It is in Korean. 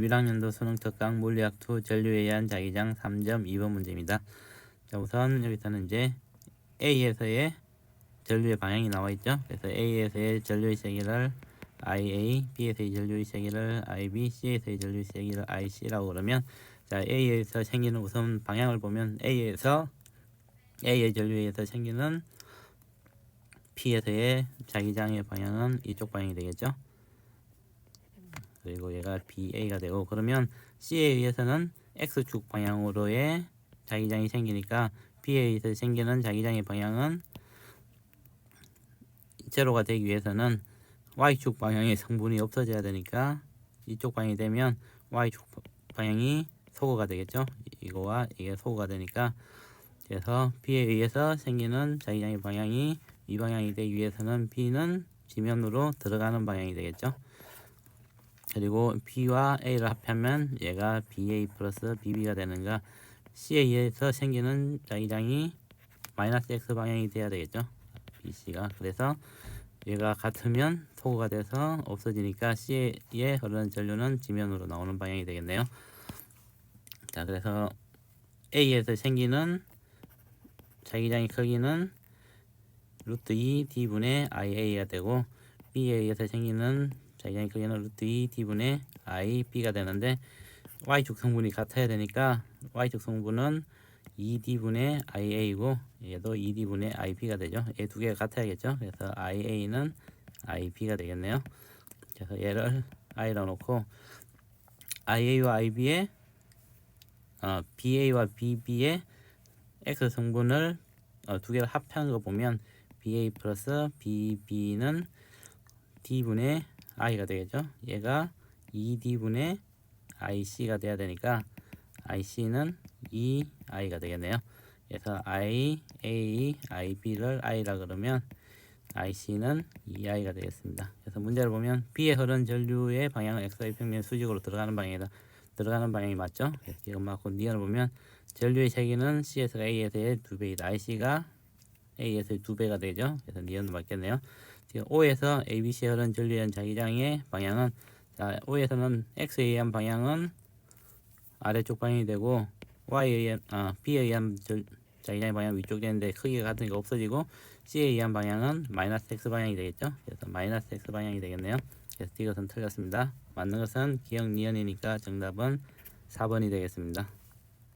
11학년도 수능 특강 물리학 2 전류에 의한 자기장 3점 2번 문제입니다. 자, 우선 여기서는 이제 A에서의 전류의 방향이 나와 있죠. 그래서 A에서의 전류의 세기를 IA, B에서의 전류의 세기를 IB, C에서의 전류의 세기를 IC라고 그러면 자, A에서 생기는 우선 방향을 보면 A에서 A의 전류에 의해서 생기는 P에서의 자기장의 방향은 이쪽 방향이 되겠죠. 그리고 얘가 BA가 되고 그러면 C에 의해서는 X축 방향으로의 자기장이 생기니까 B에 의해서 생기는 자기장의 방향은 제로가 되기 위해서는 Y축 방향의 성분이 없어져야 되니까 이쪽 방향이 되면 Y축 방향이 소거가 되겠죠. 이거와 이게 소거가 되니까 그래서 B에 의해서 생기는 자기장의 방향이 이 방향이 되기 위해서는 B는 지면으로 들어가는 방향이 되겠죠. 그리고 B와 A를 합하면 얘가 BA 플러스 BB가 되는가 의해서 생기는 자기장이 마이너스 X 방향이 돼야 되겠죠. BC가 그래서 얘가 같으면 소거가 돼서 없어지니까 C에 흐르는 전류는 지면으로 나오는 방향이 되겠네요. 자 그래서 A에서 생기는 자기장의 크기는 루트 2 D분의 IA가 되고 B에 의해서 생기는 자기장의 크기는 루트 2 D분의 IB가 되는데 Y축 성분이 같아야 되니까 Y축 성분은 2D분의 IA고 얘도 2D분의 IB가 되죠. 얘 두 개가 같아야겠죠. 그래서 IA는 IB가 되겠네요. 그래서 얘를 I로 놓고 IA와 IB의 어, BA와 BB의 X 성분을 어, 두 개를 합한 거 보면 BA 플러스 BB는 D분의 I가 되겠죠. 얘가 2D분의 IC가 돼야 되니까 IC는 2I가 되겠네요. 그래서 I, A, IB를 I라 그러면 IC는 2I가 되겠습니다. 그래서 문제를 보면 B에 흐른 전류의 방향은 XY 평면 수직으로 들어가는 방향이다. 들어가는 방향이 맞죠? 이건 맞고 니언을 보면 전류의 세기는 C에서 A에서의 두 배이다. IC가 A에서의 두 배가 되죠. 그래서 니언도 맞겠네요. 지금 O에서 ABC에 흐른 의한 자기장의 방향은 자, O에서는 X에 의한 방향은 아래쪽 방향이 되고 Y에 의한 아, B에 의한 절, 자기장의 방향 위쪽 되는데 크기가 같으니까 없어지고 C에 의한 방향은 마이너스 X 방향이 되겠죠. 그래서 마이너스 X 방향이 되겠네요. 그래서 이것은 틀렸습니다. 맞는 것은 기억 니언이니까 정답은 4번이 되겠습니다.